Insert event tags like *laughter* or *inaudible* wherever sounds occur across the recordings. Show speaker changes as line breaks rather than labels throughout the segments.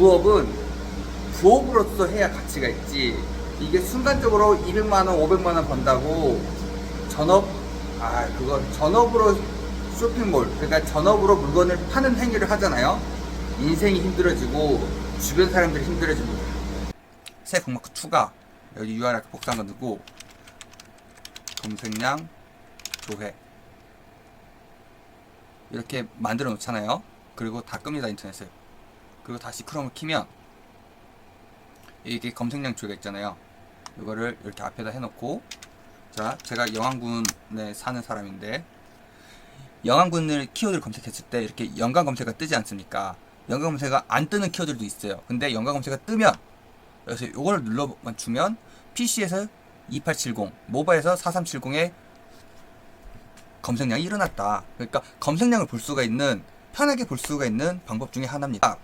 부업은 부업으로서 해야 가치가 있지. 이게 순간적으로 200만 원, 500만 원 번다고 전업 아 그거 전업으로 쇼핑몰 그러니까 전업으로 물건을 파는 행위를 하잖아요. 인생이 힘들어지고 주변 사람들이 힘들어집니다. 새 북마크 추가 여기 URL 복사한 거 넣고 검색량 조회 이렇게 만들어 놓잖아요. 그리고 다 끕니다 인터넷을. 그리고 다시 크롬을 키면 이게 검색량 조회가 있잖아요. 이거를 이렇게 앞에다 해놓고 자 제가 영암군에 사는 사람인데 영암군을 키워드를 검색했을 때 이렇게 연관 검색어가 뜨지 않습니까? 연관 검색어가 안 뜨는 키워드도 있어요. 근데 연관 검색어가 뜨면 그래서 이걸 눌러만 주면 PC에서 2870, 모바일에서 4370에 검색량이 일어났다. 그러니까 검색량을 볼 수가 있는 편하게 볼 수가 있는 방법 중에 하나입니다.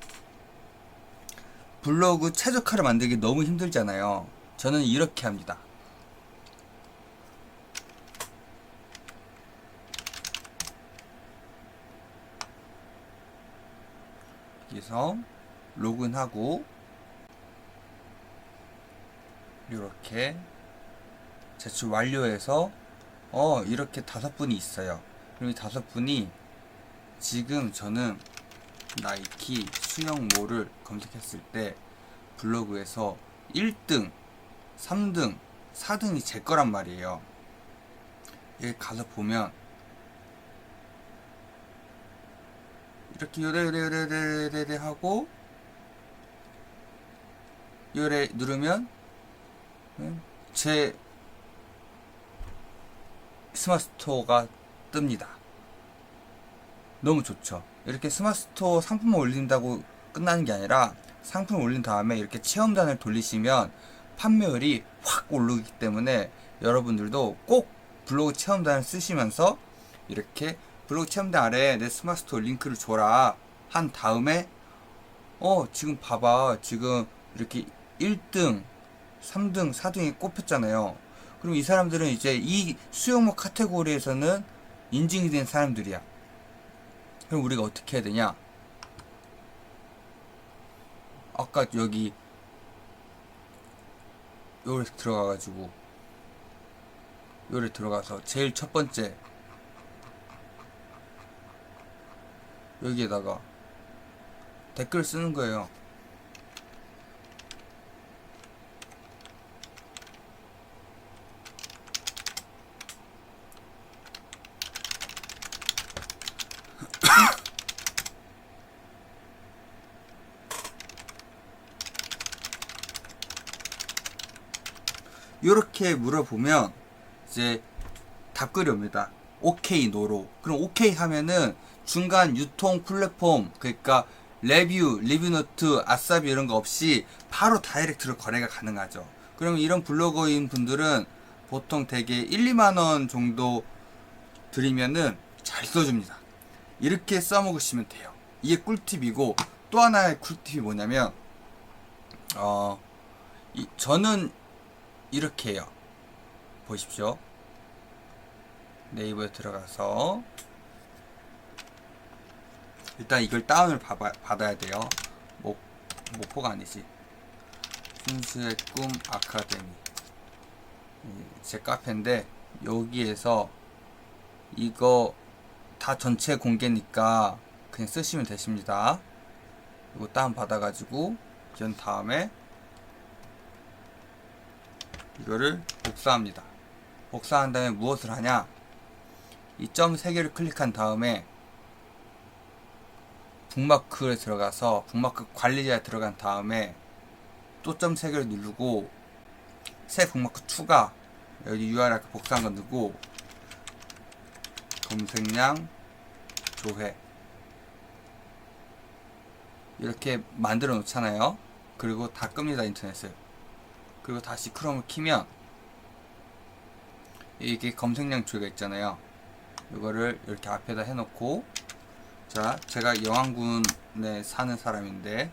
블로그 최적화를 만들기 너무 힘들잖아요. 저는 이렇게 합니다. 여기서 로그인하고 이렇게 제출 완료해서 어 이렇게 다섯 분이 있어요. 이 다섯 분이 지금 저는 나이키 수영모를 검색했을 때 블로그에서 1등, 3등, 4등이 제 거란 말이에요. 여기 가서 보면 이렇게 요래 요래 요래 요래 요래 요래 하고 요래 누르면 음, 제 스마트 스토어가 뜹니다. 너무 좋죠. 이렇게 스마트 스토어 상품을 올린다고 끝나는 게 아니라 상품을 올린 다음에 이렇게 체험단을 돌리시면 판매율이 확 오르기 때문에 여러분들도 꼭 블로그 체험단을 쓰시면서 이렇게 블로그 체험단 아래에 내 스마트 스토어 링크를 줘라 한 다음에 어 지금 봐봐. 지금 이렇게 1등 3등 4등이 꼽혔잖아요. 그럼 이 사람들은 이제 이 수영모 카테고리에서는 인증이 된 사람들이야 그럼 우리가 어떻게 해야 되냐 아까 여기 요래 들어가가지고 요래 들어가서 제일 첫 번째 여기에다가 댓글 쓰는 거예요. 이렇게 물어보면 이제 답글이 옵니다. 오케이 노로. 그럼 오케이 하면은 중간 유통 플랫폼 그러니까 레뷰, 리뷰노트, 아싸비 이런 거 없이 바로 다이렉트로 거래가 가능하죠. 그럼 이런 블로거인 분들은 보통 대개 1, 2만 원 정도 드리면은 잘 써줍니다. 이렇게 써먹으시면 돼요. 이게 꿀팁이고 또 하나의 꿀팁이 뭐냐면 어 이- 저는 이렇게 해요. 보십시오. 네이버에 들어가서 일단 이걸 다운을 받아, 받아야 돼요. 목, 목포가 아니지. 순수의 꿈 아카데미. 이제 카페인데 여기에서 이거 다 전체 공개니까 그냥 쓰시면 되십니다. 이거 다운 받아가지고 연 다음에 이거를 복사합니다. 복사한 다음에 무엇을 하냐? 이 점 3개를 클릭한 다음에 북마크에 들어가서 북마크 관리자에 들어간 다음에 또 점 3개를 누르고 새 북마크 추가 여기 URL 복사한 거 넣고 검색량 조회 이렇게 만들어 놓잖아요. 그리고 다 끕니다 인터넷을. 그리고 다시 크롬을 키면 이게 검색량 조회가 있잖아요. 이거를 이렇게 앞에다 해놓고 자 제가 영암군에 사는 사람인데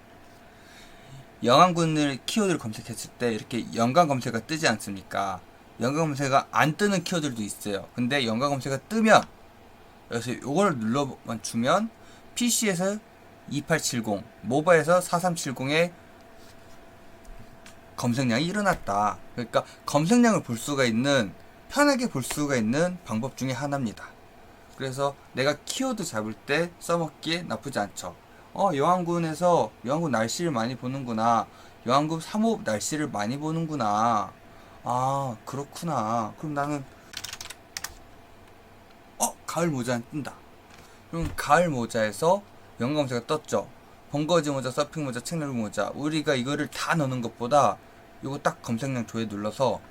영암군을 키워드를 검색했을 때 이렇게 연관 검색어가 뜨지 않습니까? 연관 검색어가 안 뜨는 키워드도 있어요. 근데 연관 검색어가 뜨면 그래서 이걸 눌러만 주면 PC에서 2870, 모바일에서 4370의 검색량이 일어났다. 그러니까 검색량을 볼 수가 있는 편하게 볼 수가 있는 방법 중에 하나입니다. 그래서 내가 키워드 잡을 때 써먹기에 나쁘지 않죠. 어, 여왕군에서 여왕군 날씨를 많이 보는구나. 여왕군 3호 날씨를 많이 보는구나. 아, 그렇구나. 그럼 나는 어, 가을 모자는 뜬다. 그럼 가을 모자에서 영어 검색가 떴죠. 번거지 모자, 서핑 모자, 책놀이 모자. 우리가 이거를 다 넣는 것보다 이거 딱 검색량 조회 눌러서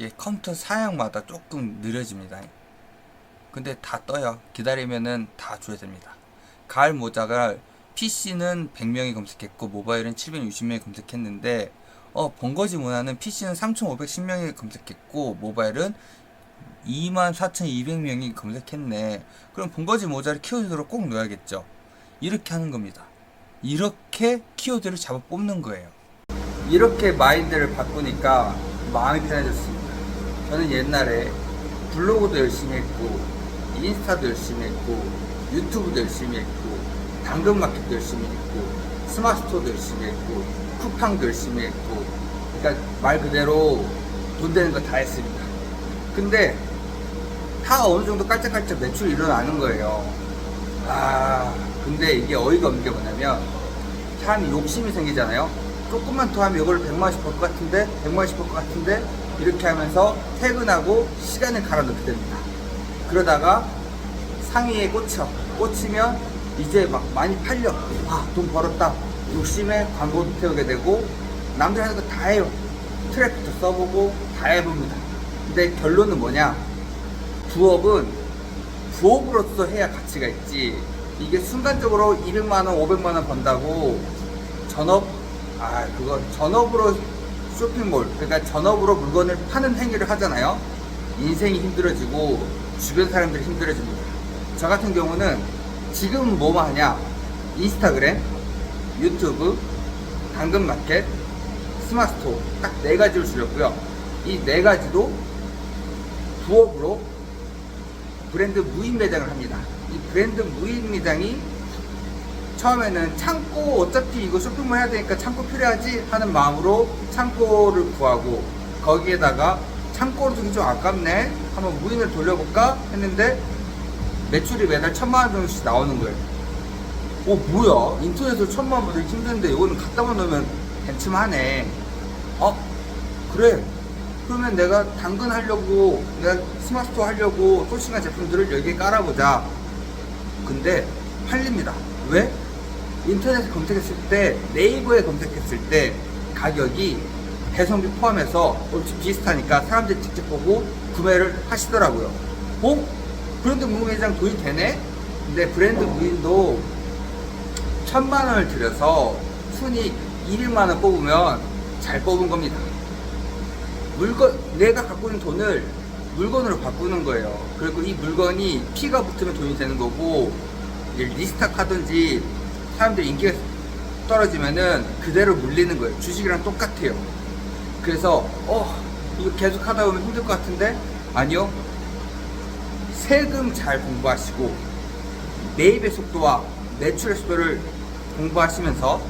예, 컴퓨터 사양마다 조금 느려집니다. 근데 다 떠요. 기다리면은 다 조회됩니다. 가을 모자가 PC는 100명이 검색했고 모바일은 760명이 검색했는데 어, 번거지 모자는 PC는 3,510명이 검색했고 모바일은 24,200명이 검색했네. 그럼 번거지 모자를 키워드로 꼭 넣어야겠죠. 이렇게 하는 겁니다. 이렇게 키워드를 잡아 뽑는 거예요. 이렇게 마인드를 바꾸니까 마음이 편해졌습니다. 저는 옛날에 블로그도 열심히 했고, 인스타도 열심히 했고, 유튜브도 열심히 했고, 당근마켓도 열심히 했고, 스마트스토어도 열심히 했고, 쿠팡도 열심히 했고, 그러니까 말 그대로 돈 되는 거 다 했습니다. 근데 다 어느 정도 깔짝깔짝 매출이 일어나는 거예요. 아, 근데 이게 어이가 없는 게 뭐냐면, 사람이 욕심이 생기잖아요. 조금만 더 하면 이걸 100만원씩 벌 것 같은데, 100만원씩 벌 것 같은데, 이렇게 하면서 퇴근하고 시간을 갈아 넣게 됩니다. 그러다가 상위에 꽂혀. 꽂히면 이제 막 많이 팔려. 아, 돈 벌었다. 욕심에 광고도 태우게 되고, 남들 하는 거 다 해요. 트랙부터 써보고 다 해봅니다. 근데 결론은 뭐냐? 부업은 부업으로서 해야 가치가 있지. 이게 순간적으로 200만 원, 500만 원 번다고 전업, 아, 그거 전업으로 쇼핑몰, 그러니까 전업으로 물건을 파는 행위를 하잖아요. 인생이 힘들어지고 주변 사람들이 힘들어집니다. 저 같은 경우는 지금 뭐만 하냐? 인스타그램, 유튜브, 당근마켓, 스마트스토어 딱 네 가지를 줄였고요. 이 네 가지도 부업으로 브랜드 무인 매장을 합니다. 이 브랜드 무인 매장이 처음에는 창고 어차피 이거 쇼핑몰 해야 되니까 창고 필요하지 하는 마음으로 창고를 구하고 거기에다가 창고로 두기 좀 아깝네 한번 무인을 돌려볼까 했는데 매출이 매달 천만 원 정도씩 나오는 거예요. 어 뭐야 인터넷으로 천만 원 벌기 힘든데 이거는 갖다만 넣으면 괜찮하네. 어 그래 그러면 내가 당근 하려고 내가 스마트스토어 하려고 소싱한 제품들을 여기에 깔아보자. 근데 팔립니다. 왜? 인터넷에 검색했을 때 네이버에 검색했을 때 가격이 배송비 포함해서 비슷하니까 사람들이 직접 보고 구매를 하시더라고요. 어? 브랜드 무인 매장 도입 되네? 근데 브랜드 무인도 천만 원을 들여서 순위 1일만 원 뽑으면 잘 뽑은 겁니다. 물건 내가 갖고 있는 돈을 물건으로 바꾸는 거예요. 그리고 이 물건이 피가 붙으면 돈이 되는 거고 리스탁 하든지 사람들이 인기가 떨어지면은 그대로 물리는 거예요. 주식이랑 똑같아요. 그래서 어 이거 계속 하다 보면 힘들 것 같은데 아니요. 세금 잘 공부하시고 매입의 속도와 매출의 속도를 공부하시면서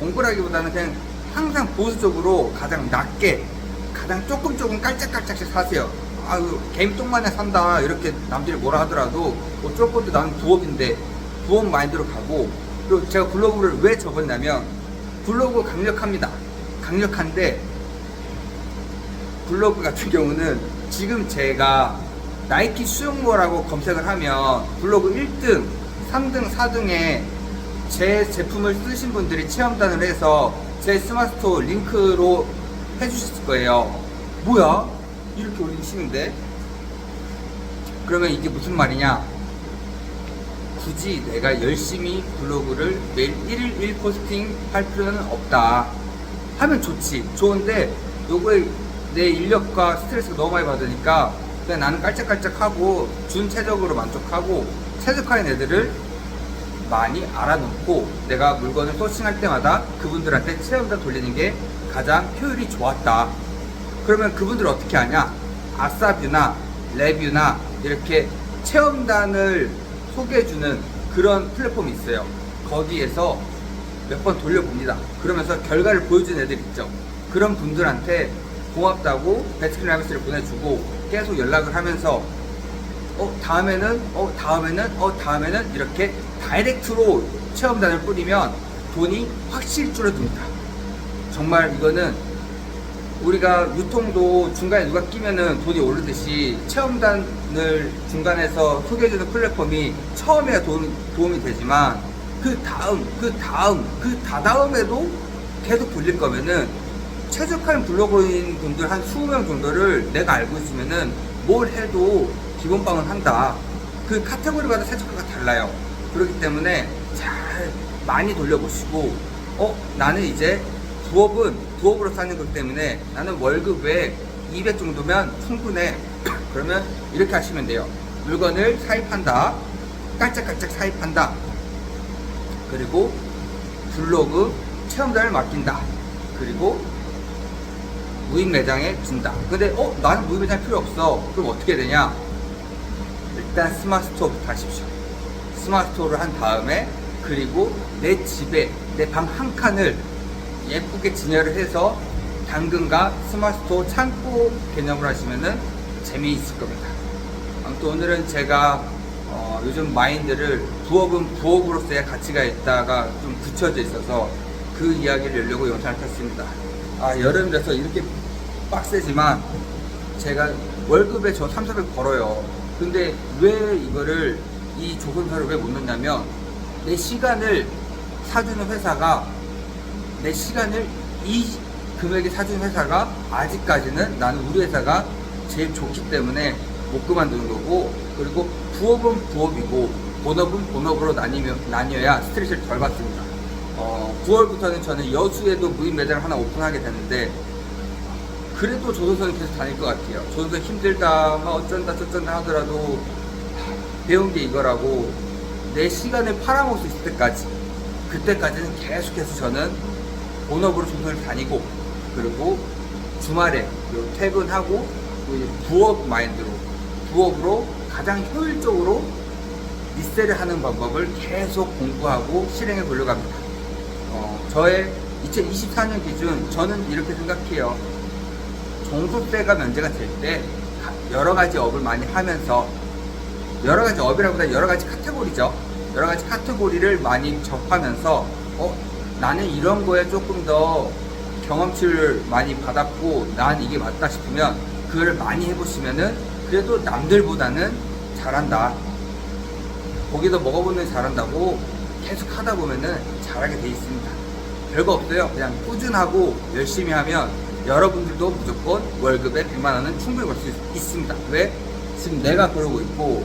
공부라기보다는 그냥 항상 보수적으로 가장 낮게 가장 조금 조금 깔짝깔짝씩 사세요. 아유 개미똥마냥 산다 이렇게 남들이 뭐라 하더라도 어쩔 건데 나는 부업인데 부업 마인드로 가고 그리고 제가 블로그를 왜 접었냐면 블로그 강력합니다. 강력한데 블로그 같은 경우는 지금 제가 나이키 수영모라고 검색을 하면 블로그 1등, 3등, 4등에 제 제품을 쓰신 분들이 체험단을 해서 제 스마트스토어 링크로 해주셨을 거예요. 뭐야? 이렇게 올리시는데? 그러면 이게 무슨 말이냐? 굳이 내가 열심히 블로그를 매일 1일 1 포스팅 할 필요는 없다. 하면 좋지. 좋은데, 요거에 내 인력과 스트레스가 너무 많이 받으니까, 그냥 나는 깔짝깔짝하고, 준체적으로 만족하고, 최적화인 애들을 많이 알아놓고, 내가 물건을 소싱할 때마다 그분들한테 체험단 돌리는 게 가장 효율이 좋았다. 그러면 그분들 어떻게 하냐? 아싸뷰나 레뷰나 이렇게 체험단을 소개해주는 그런 플랫폼이 있어요. 거기에서 몇 번 돌려봅니다. 그러면서 결과를 보여준 애들 있죠. 그런 분들한테 고맙다고 배트킨 라비스를 보내주고 계속 연락을 하면서 어 다음에는 어 다음에는 어 다음에는 이렇게 다이렉트로 체험단을 뿌리면 돈이 확실히 줄어듭니다. 정말 이거는 우리가 유통도 중간에 누가 끼면은 돈이 오르듯이 체험단을 중간에서 소개해주는 플랫폼이 처음에야 도움, 도움이 되지만 그 다음, 그 다음, 그 다다음에도 계속 돌릴 거면은 최적화인 블로거인 분들 한 20명 정도를 내가 알고 있으면은 뭘 해도 기본빵은 한다. 그 카테고리마다 최적화가 달라요. 그렇기 때문에 잘 많이 돌려보시고, 어, 나는 이제 부업은 부업으로 사는 것 때문에 나는 월급에 200 정도면 충분해. *clears throat* 그러면 이렇게 하시면 돼요. 물건을 사입한다. 깔짝깔짝 사입한다. 그리고 블로그 체험단을 맡긴다. 그리고 무인 매장에 준다. 근데 어 나는 무인 매장 필요 없어. 그럼 어떻게 되냐? 일단 스마트 스토어부터 하십시오. 스마트 스토어를 한 다음에 그리고 내 집에 내 방 한 칸을 예쁘게 진열을 해서 당근과 스마트 스토어 창고 개념으로 하시면은 재미있을 겁니다. 아무튼 오늘은 제가 어, 요즘 마인드를 부업은 부업으로서의 가치가 있다가 좀 굳혀져 있어서 그 이야기를 열려고 영상을 켰습니다. 아, 여름이라서 이렇게 빡세지만 제가 월급에 저 3, 400 벌어요. 근데 왜 이거를 이 조선사를 왜 못 넣냐면 내 시간을 사주는 회사가 내 시간을 이 금액에 사준 회사가 아직까지는 나는 우리 회사가 제일 좋기 때문에 못 그만두는 거고 그리고 부업은 부업이고 본업은 본업으로 나뉘며, 나뉘어야 스트레스를 덜 받습니다. 어, 9월부터는 저는 여수에도 무인 매장을 하나 오픈하게 됐는데 그래도 조선소는 계속 다닐 것 같아요. 조선소 힘들다, 막 어쩐다 저쩐다 하더라도 배운 게 이거라고 내 시간을 팔아먹을 수 있을 때까지 그때까지는 계속해서 저는 본업으로 조선을 다니고 그리고 주말에 퇴근하고 이제 부업 마인드로 부업으로 가장 효율적으로 리셀을 하는 방법을 계속 공부하고 실행해 보려고 합니다. 어, 저의 2024년 기준 저는 이렇게 생각해요. 종소세가 면제가 될 때 여러 가지 업을 많이 하면서 여러 가지 업이라보다 여러 가지 카테고리죠. 여러 가지 카테고리를 많이 접하면서 어 나는 이런 거에 조금 더 경험치를 많이 받았고 난 이게 맞다 싶으면 그거를 많이 해보시면은 그래도 남들보다는 잘한다. 고기도 먹어보면 잘한다고 계속 하다 보면은 잘하게 돼 있습니다. 별거 없어요. 그냥 꾸준하고 열심히 하면 여러분들도 무조건 월급에 100만 원은 충분히 벌 수 있습니다. 왜? 지금 내가 그러고 있고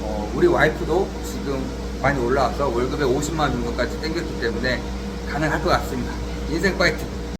어, 우리 와이프도 지금 많이 올라와서 월급에 50만 원 정도까지 땡겼기 때문에 가능할 것 같습니다. 인생 파이팅!